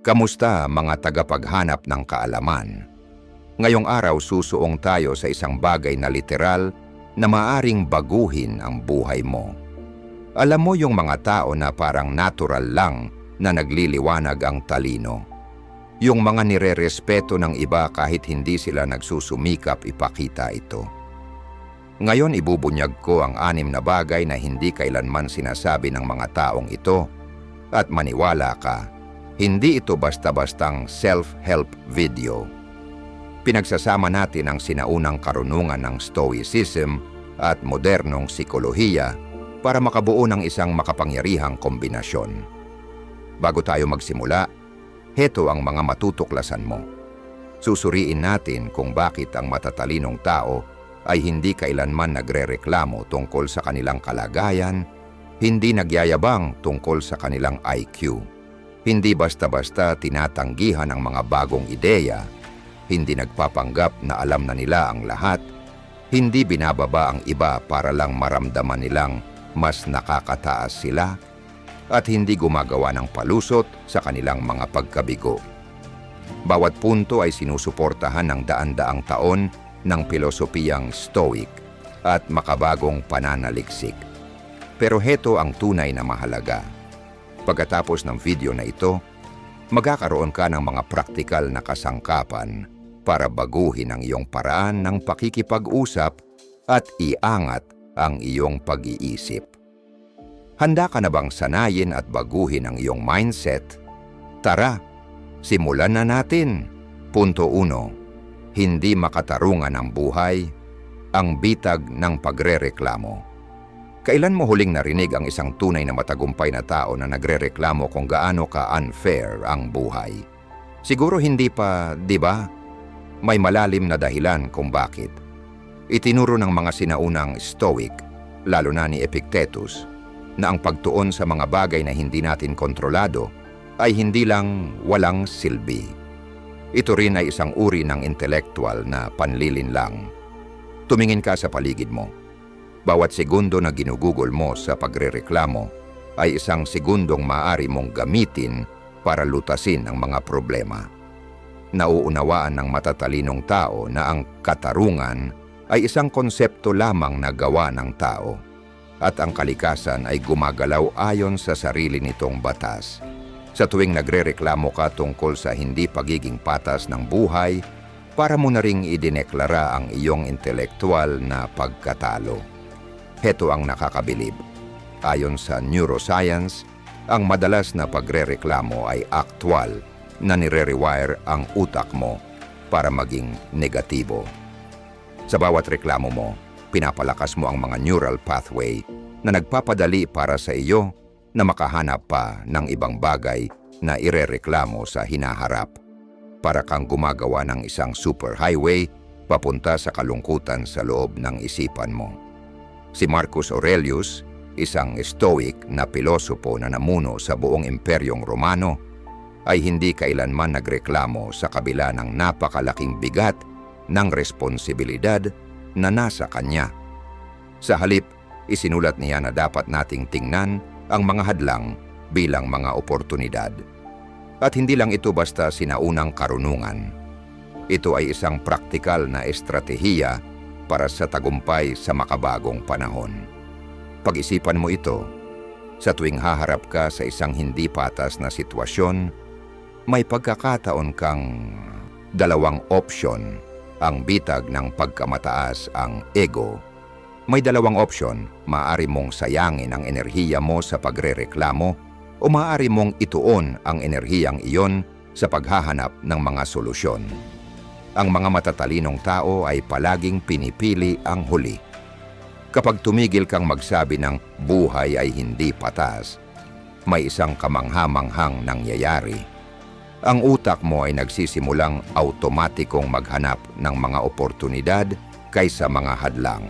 Kamusta mga tagapaghanap ng kaalaman? Ngayong araw susuong tayo sa isang bagay na literal na maaring baguhin ang buhay mo. Alam mo yung mga tao na parang natural lang na nagliliwanag ang talino. Yung mga nire-respeto ng iba kahit hindi sila nagsusumikap ipakita ito. Ngayon ibubunyag ko ang anim na bagay na hindi kailanman sinasabi ng mga taong ito at maniwala ka, hindi ito basta-bastang self-help video. Pinagsasama natin ang sinaunang karunungan ng Stoicism at modernong psikolohiya para makabuo ng isang makapangyarihang kombinasyon. Bago tayo magsimula, heto ang mga matutuklasan mo. Susuriin natin kung bakit ang matatalinong tao ay hindi kailanman nagrereklamo tungkol sa kanilang kalagayan, hindi nagyayabang tungkol sa kanilang IQ, hindi basta-basta tinatanggihan ang mga bagong ideya, hindi nagpapanggap na alam na nila ang lahat, hindi binababa ang iba para lang maramdaman nilang mas nakakataas sila, at hindi gumagawa ng palusot sa kanilang mga pagkabigo. Bawat punto ay sinusuportahan ng daan-daang taon ng pilosopiyang Stoic at makabagong pananaliksik. Pero heto ang tunay na mahalaga. Pagkatapos ng video na ito, magkakaroon ka ng mga praktikal na kasangkapan para baguhin ang iyong paraan ng pakikipag-usap at iangat ang iyong pag-iisip. Handa ka na bang sanayin at baguhin ang iyong mindset? Tara, simulan na natin. Punto 1. Hindi makatarungan ang buhay, ang bitag ng pagrereklamo. Kailan mo huling narinig ang isang tunay na matagumpay na tao na nagrereklamo kung gaano ka unfair ang buhay? Siguro hindi pa, di ba? May malalim na dahilan kung bakit. Itinuro ng mga sinaunang Stoic, lalo na ni Epictetus, na ang pagtuon sa mga bagay na hindi natin kontrolado ay hindi lang walang silbi. Ito rin ay isang uri ng intelektual na panlilin lang. Tumingin ka sa paligid mo. Bawat segundo na ginugugol mo sa pagrereklamo ay isang segundong maaari mong gamitin para lutasin ang mga problema. Nauunawaan ng matatalinong tao na ang katarungan ay isang konsepto lamang na gawa ng tao at ang kalikasan ay gumagalaw ayon sa sarili nitong batas. Sa tuwing nagrereklamo ka tungkol sa hindi pagiging patas ng buhay, para mo na ring idineklara ang iyong intelektual na pagkatalo. Heto ang nakakabilib. Ayon sa neuroscience, ang madalas na pagrereklamo ay aktwal na nire-rewire ang utak mo para maging negatibo. Sa bawat reklamo mo, pinapalakas mo ang mga neural pathway na nagpapadali para sa iyo na makahanap pa ng ibang bagay na irereklamo sa hinaharap. Para kang gumagawa ng isang superhighway papunta sa kalungkutan sa loob ng isipan mo. Si Marcus Aurelius, isang stoic na pilosopo na namuno sa buong imperyong Romano, ay hindi kailanman nagreklamo sa kabila ng napakalaking bigat ng responsibilidad na nasa kanya. Sa halip, isinulat niya na dapat nating tingnan ang mga hadlang bilang mga oportunidad. At hindi lang ito basta sinaunang karunungan. Ito ay isang praktikal na estratehiya para sa tagumpay sa makabagong panahon. Pag-isipan mo ito, sa tuwing haharap ka sa isang hindi patas na sitwasyon, may pagkakataon kang dalawang opsyon, ang bitag ng pagkamataas ang ego. May dalawang opsyon, maaari mong sayangin ang enerhiya mo sa pagrereklamo o maaari mong ituon ang enerhiyang iyon sa paghahanap ng mga solusyon. Ang mga matatalinong tao ay palaging pinipili ang huli. Kapag tumigil kang magsabi ng buhay ay hindi patas, may isang kamangha-manghang nangyayari. Ang utak mo ay nagsisimulang automatikong maghanap ng mga oportunidad kaysa mga hadlang.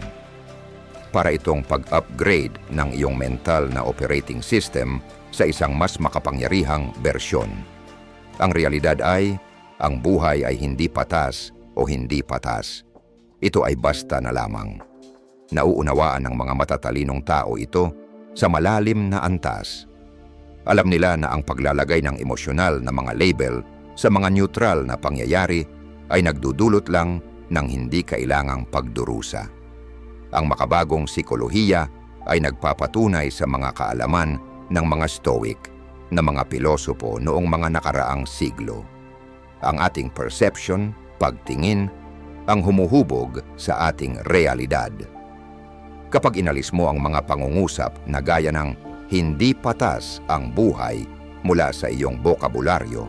Para itong pag-upgrade ng iyong mental na operating system sa isang mas makapangyarihang bersyon. Ang realidad ay, ang buhay ay hindi patas o hindi patas. Ito ay basta na lamang. Nauunawaan ng mga matatalinong tao ito sa malalim na antas. Alam nila na ang paglalagay ng emosyonal na mga label sa mga neutral na pangyayari ay nagdudulot lang ng hindi kailangang pagdurusa. Ang makabagong sikolohiya ay nagpapatunay sa mga kaalaman ng mga Stoic na mga pilosopo noong mga nakaraang siglo. Ang ating perception, pagtingin, ang humuhubog sa ating realidad. Kapag inalis mo ang mga pangungusap na gaya ng hindi patas ang buhay mula sa iyong bokabularyo,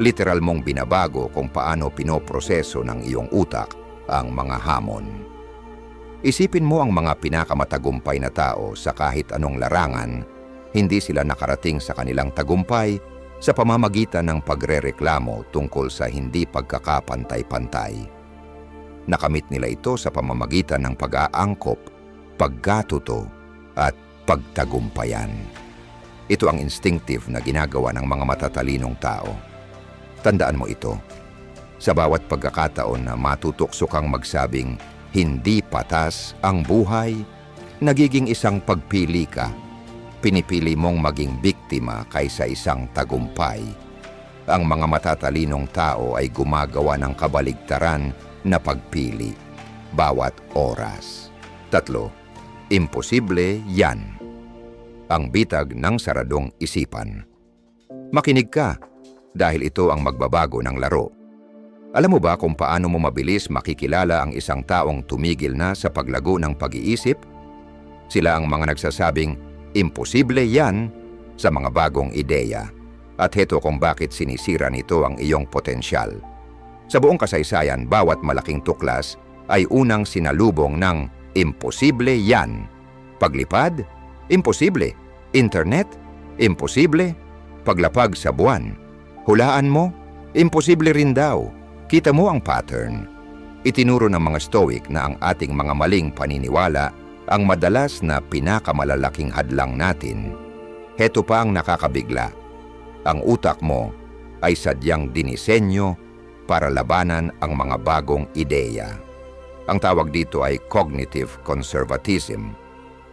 literal mong binabago kung paano pinoproseso ng iyong utak ang mga hamon. Isipin mo ang mga pinakamatagumpay na tao sa kahit anong larangan, hindi sila nakarating sa kanilang tagumpay sa pamamagitan ng pagrereklamo tungkol sa hindi pagkakapantay-pantay. Nakamit nila ito sa pamamagitan ng pag-aangkop, pagkatuto, at pagtagumpayan. Ito ang instinctive na ginagawa ng mga matatalinong tao. Tandaan mo ito. Sa bawat pagkakataon na matutokso kang magsabing hindi patas ang buhay, nagiging isang pagpili ka. Pinipili mong maging biktima kaysa isang tagumpay. Ang mga matatalinong tao ay gumagawa ng kabaligtaran na pagpili bawat oras. Tatlo, imposible yan. Ang bitag ng saradong isipan. Makinig ka dahil ito ang magbabago ng laro. Alam mo ba kung paano mo mabilis makikilala ang isang taong tumigil na sa paglago ng pag-iisip? Sila ang mga nagsasabing, imposible yan sa mga bagong ideya. At heto kung bakit sinisira nito ang iyong potensyal. Sa buong kasaysayan, bawat malaking tuklas ay unang sinalubong ng imposible yan. Paglipad? Imposible. Internet? Imposible. Paglapag sa buwan? Hulaan mo? Imposible rin daw. Kita mo ang pattern. Itinuro ng mga Stoic na ang ating mga maling paniniwala ang madalas na pinakamalalaking hadlang natin. Heto pa ang nakakabigla. Ang utak mo ay sadyang dinisenyo para labanan ang mga bagong ideya. Ang tawag dito ay cognitive conservatism,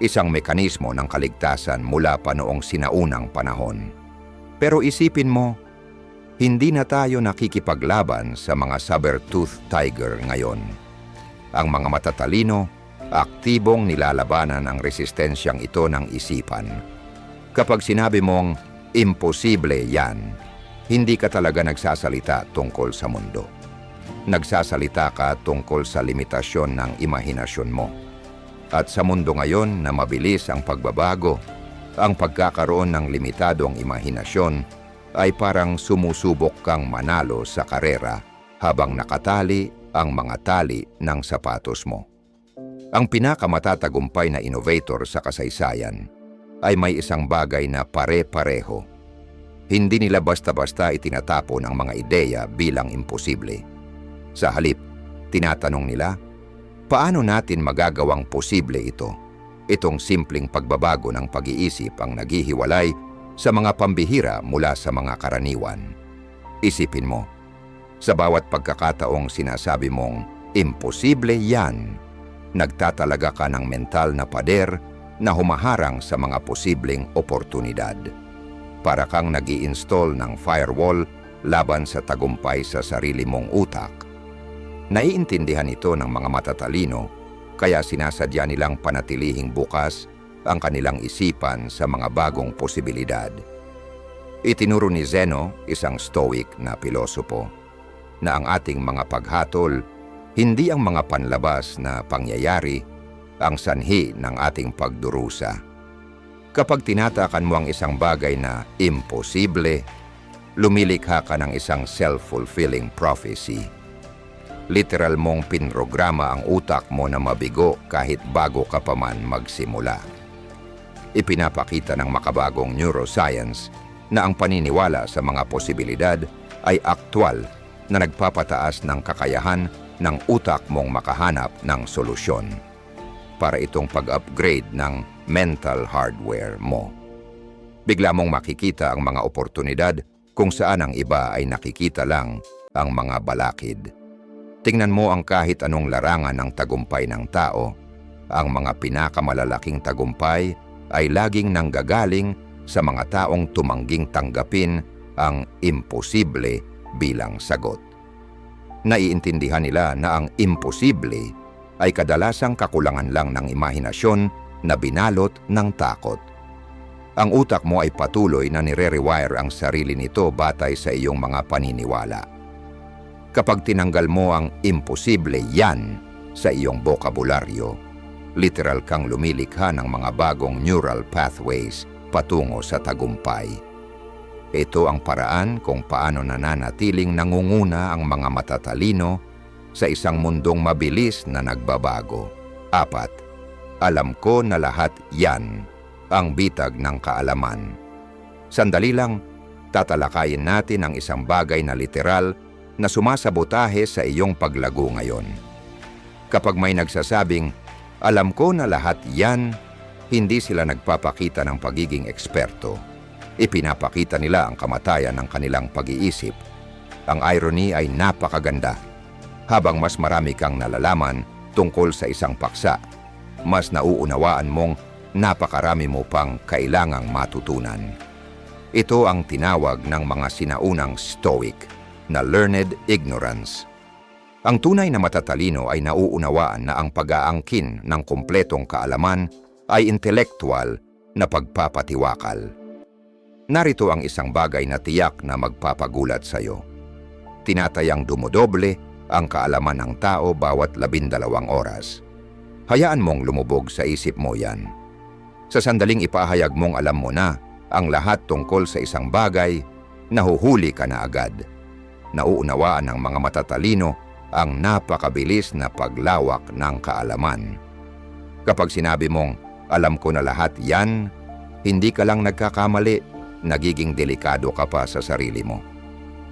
isang mekanismo ng kaligtasan mula pa noong sinaunang panahon. Pero isipin mo, hindi na tayo nakikipaglaban sa mga saber-tooth tiger ngayon. Ang mga matatalino, aktibong nilalabanan ang resistensyang ito ng isipan. Kapag sinabi mong, imposible yan, hindi ka talaga nagsasalita tungkol sa mundo. Nagsasalita ka tungkol sa limitasyon ng imahinasyon mo. At sa mundo ngayon na mabilis ang pagbabago, ang pagkakaroon ng limitadong imahinasyon ay parang sumusubok kang manalo sa karera habang nakatali ang mga tali ng sapatos mo. Ang pinakamatatagumpay na innovator sa kasaysayan ay may isang bagay na pare-pareho. Hindi nila basta-basta itinatapon ang mga ideya bilang imposible. Sa halip, tinatanong nila, paano natin magagawang posible ito? Itong simpleng pagbabago ng pag-iisip ang naghihiwalay sa mga pambihira mula sa mga karaniwan. Isipin mo, sa bawat pagkakataong sinasabi mong imposible yan, nagtatalaga ka ng mental na pader na humaharang sa mga posibleng oportunidad. Para kang nag install ng firewall laban sa tagumpay sa sarili mong utak. Naiintindihan ito ng mga matatalino kaya sinasadya nilang panatilihing bukas ang kanilang isipan sa mga bagong posibilidad. Itinuro ni Zeno, isang stoic na pilosopo, na ang ating mga paghatol, hindi ang mga panlabas na pangyayari, ang sanhi ng ating pagdurusa. Kapag tinatakan mo ang isang bagay na imposible, lumilikha ka ng isang self-fulfilling prophecy. Literal mong pinrograma ang utak mo na mabigo kahit bago ka pa man magsimula ipinapakita ng makabagong neuroscience na ang paniniwala sa mga posibilidad ay aktwal na nagpapataas ng kakayahan ng utak mong makahanap ng solusyon para itong pag-upgrade ng mental hardware mo. Bigla mong makikita ang mga oportunidad kung saan ang iba ay nakikita lang ang mga balakid. Tingnan mo ang kahit anong larangan ng tagumpay ng tao, ang mga pinakamalalaking tagumpay ay laging nanggagaling sa mga taong tumangging tanggapin ang imposible bilang sagot. Naiintindihan nila na ang imposible ay kadalasang kakulangan lang ng imahinasyon na binalot ng takot. Ang utak mo ay patuloy na nire-rewire ang sarili nito batay sa iyong mga paniniwala. Kapag tinanggal mo ang imposible yan sa iyong bokabularyo, literal kang lumilikha ng mga bagong neural pathways patungo sa tagumpay. Ito ang paraan kung paano nananatiling nangunguna ang mga matatalino sa isang mundong mabilis na nagbabago. Apat, alam ko na lahat yan ang bitag ng kaalaman. Sandali lang, tatalakayin natin ang isang bagay na literal na sumasabotahe sa iyong paglago ngayon. Kapag may nagsasabing, alam ko na lahat yan, hindi sila nagpapakita ng pagiging eksperto. Ipinapakita nila ang kamatayan ng kanilang pag-iisip. Ang irony ay napakaganda. Habang mas marami kang nalalaman tungkol sa isang paksa, mas nauunawaan mong napakarami mo pang kailangang matutunan. Ito ang tinawag ng mga sinaunang Stoic na learned ignorance. Ang tunay na matatalino ay nauunawaan na ang pag-aangkin ng kumpletong kaalaman ay intelektual na pagpapatiwakal. Narito ang isang bagay na tiyak na magpapagulat sa iyo. Tinatayang dumodoble ang kaalaman ng tao bawat labindalawang oras. Hayaan mong lumubog sa isip mo yan. Sa sandaling ipahayag mong alam mo na ang lahat tungkol sa isang bagay, nahuhuli ka na agad. Nauunawaan ng mga matatalino ang napakabilis na paglawak ng kaalaman. Kapag sinabi mong, alam ko na lahat yan, hindi ka lang nagkakamali, nagiging delikado ka pa sa sarili mo.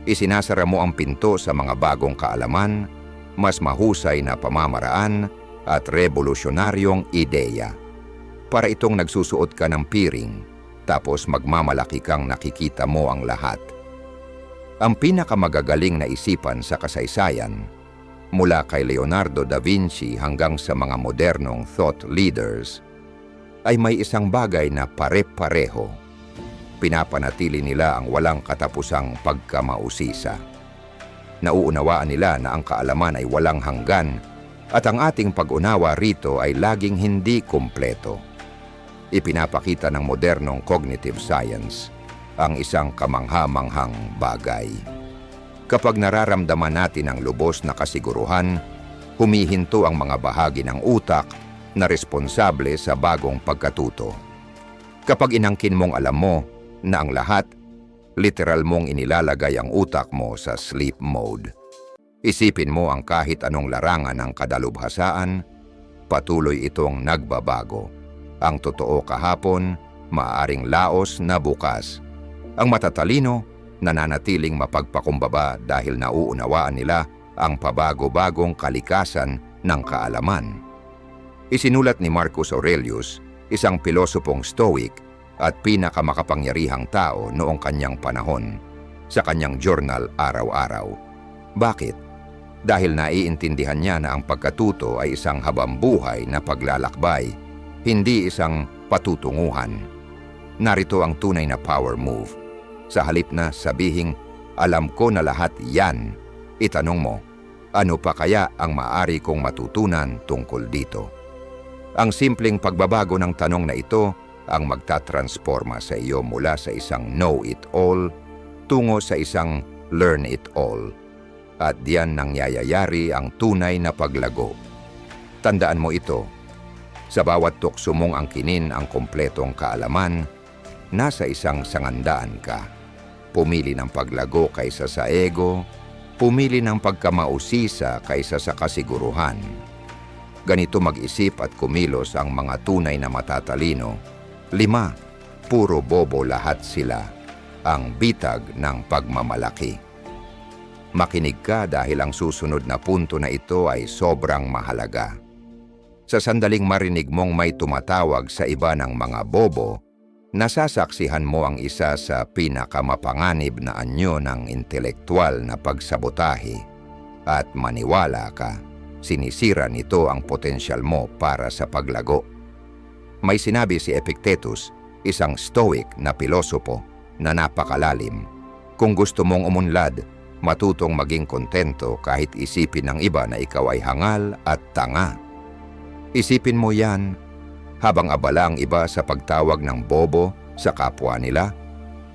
Isinasara mo ang pinto sa mga bagong kaalaman, mas mahusay na pamamaraan at revolusyonaryong ideya para itong nagsusuot ka ng piring tapos magmamalaki kang nakikita mo ang lahat. Ang pinakamagagaling na isipan sa kasaysayan, mula kay Leonardo da Vinci hanggang sa mga modernong thought leaders, ay may isang bagay na pare-pareho. Pinapanatili nila ang walang katapusang pagkamausisa. Nauunawaan nila na ang kaalaman ay walang hanggan at ang ating pag-unawa rito ay laging hindi kumpleto ipinapakita ng modernong cognitive science ang isang kamangha-manghang bagay. Kapag nararamdaman natin ang lubos na kasiguruhan, humihinto ang mga bahagi ng utak na responsable sa bagong pagkatuto. Kapag inangkin mong alam mo na ang lahat, literal mong inilalagay ang utak mo sa sleep mode. Isipin mo ang kahit anong larangan ng kadalubhasaan, patuloy itong nagbabago ang totoo kahapon, maaring laos na bukas. Ang matatalino, nananatiling mapagpakumbaba dahil nauunawaan nila ang pabago-bagong kalikasan ng kaalaman. Isinulat ni Marcus Aurelius, isang pilosopong stoic at pinakamakapangyarihang tao noong kanyang panahon, sa kanyang journal araw-araw. Bakit? Dahil naiintindihan niya na ang pagkatuto ay isang habambuhay na paglalakbay hindi isang patutunguhan. Narito ang tunay na power move. Sa halip na sabihing, alam ko na lahat yan, itanong mo, ano pa kaya ang maaari kong matutunan tungkol dito? Ang simpleng pagbabago ng tanong na ito ang magtatransforma sa iyo mula sa isang know-it-all tungo sa isang learn-it-all. At diyan nangyayayari ang tunay na paglago. Tandaan mo ito, sa bawat tukso mong angkinin ang kompletong kaalaman, nasa isang sangandaan ka. Pumili ng paglago kaysa sa ego, pumili ng pagkamausisa kaysa sa kasiguruhan. Ganito mag-isip at kumilos ang mga tunay na matatalino. Lima, puro bobo lahat sila, ang bitag ng pagmamalaki. Makinig ka dahil ang susunod na punto na ito ay sobrang mahalaga. Sa sandaling marinig mong may tumatawag sa iba ng mga bobo, nasasaksihan mo ang isa sa pinakamapanganib na anyo ng intelektual na pagsabotahe at maniwala ka, sinisira nito ang potensyal mo para sa paglago. May sinabi si Epictetus, isang stoic na pilosopo na napakalalim. Kung gusto mong umunlad, matutong maging kontento kahit isipin ng iba na ikaw ay hangal at tanga. Isipin mo yan habang abala ang iba sa pagtawag ng bobo sa kapwa nila.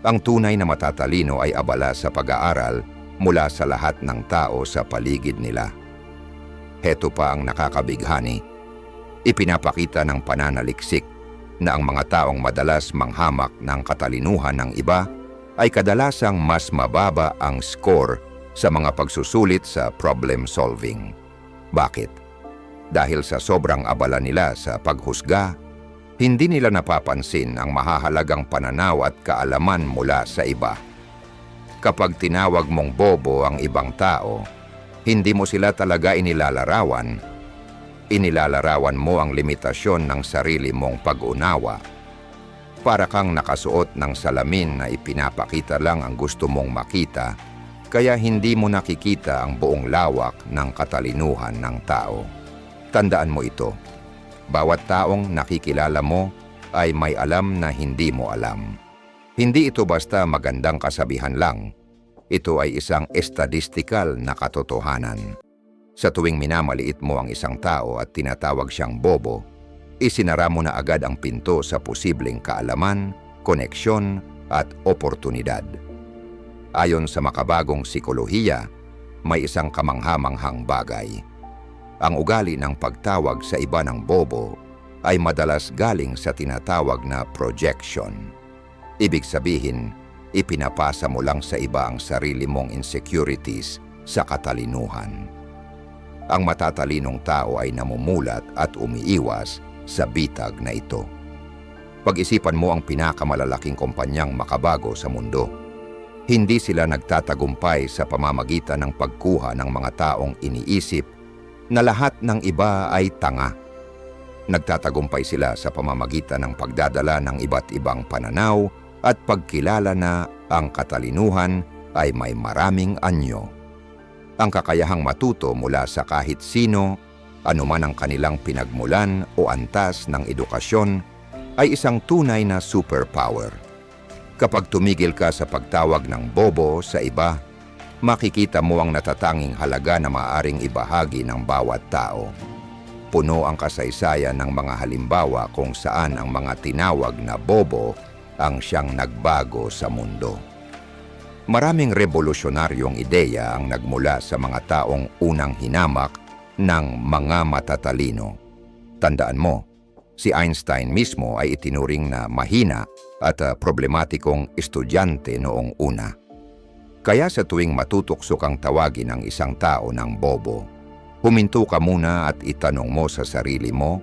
Ang tunay na matatalino ay abala sa pag-aaral mula sa lahat ng tao sa paligid nila. Heto pa ang nakakabighani. Ipinapakita ng pananaliksik na ang mga taong madalas manghamak ng katalinuhan ng iba ay kadalasang mas mababa ang score sa mga pagsusulit sa problem solving. Bakit? Dahil sa sobrang abala nila sa paghusga, hindi nila napapansin ang mahahalagang pananaw at kaalaman mula sa iba. Kapag tinawag mong bobo ang ibang tao, hindi mo sila talaga inilalarawan. Inilalarawan mo ang limitasyon ng sarili mong pag-unawa. Para kang nakasuot ng salamin na ipinapakita lang ang gusto mong makita, kaya hindi mo nakikita ang buong lawak ng katalinuhan ng tao. Tandaan mo ito. Bawat taong nakikilala mo ay may alam na hindi mo alam. Hindi ito basta magandang kasabihan lang. Ito ay isang estadistikal na katotohanan. Sa tuwing minamaliit mo ang isang tao at tinatawag siyang bobo, isinara mo na agad ang pinto sa posibleng kaalaman, koneksyon at oportunidad. Ayon sa makabagong sikolohiya, may isang kamanghamanghang bagay. Ang ugali ng pagtawag sa iba ng bobo ay madalas galing sa tinatawag na projection. Ibig sabihin, ipinapasa mo lang sa iba ang sarili mong insecurities sa katalinuhan. Ang matatalinong tao ay namumulat at umiiwas sa bitag na ito. Pag-isipan mo ang pinakamalalaking kumpanyang makabago sa mundo. Hindi sila nagtatagumpay sa pamamagitan ng pagkuha ng mga taong iniisip na lahat ng iba ay tanga. Nagtatagumpay sila sa pamamagitan ng pagdadala ng iba't ibang pananaw at pagkilala na ang katalinuhan ay may maraming anyo. Ang kakayahang matuto mula sa kahit sino, anuman ang kanilang pinagmulan o antas ng edukasyon, ay isang tunay na superpower. Kapag tumigil ka sa pagtawag ng bobo sa iba, makikita mo ang natatanging halaga na maaring ibahagi ng bawat tao. Puno ang kasaysayan ng mga halimbawa kung saan ang mga tinawag na bobo ang siyang nagbago sa mundo. Maraming revolusyonaryong ideya ang nagmula sa mga taong unang hinamak ng mga matatalino. Tandaan mo, si Einstein mismo ay itinuring na mahina at uh, problematikong estudyante noong una. Kaya sa tuwing matutuksok ang tawagin ng isang tao ng bobo, huminto ka muna at itanong mo sa sarili mo,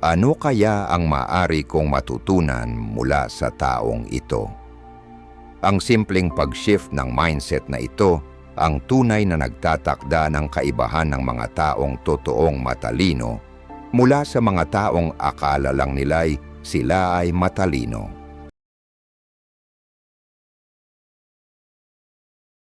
ano kaya ang maari kong matutunan mula sa taong ito? Ang simpleng pag-shift ng mindset na ito ang tunay na nagtatakda ng kaibahan ng mga taong totoong matalino mula sa mga taong akala lang nila'y sila ay matalino.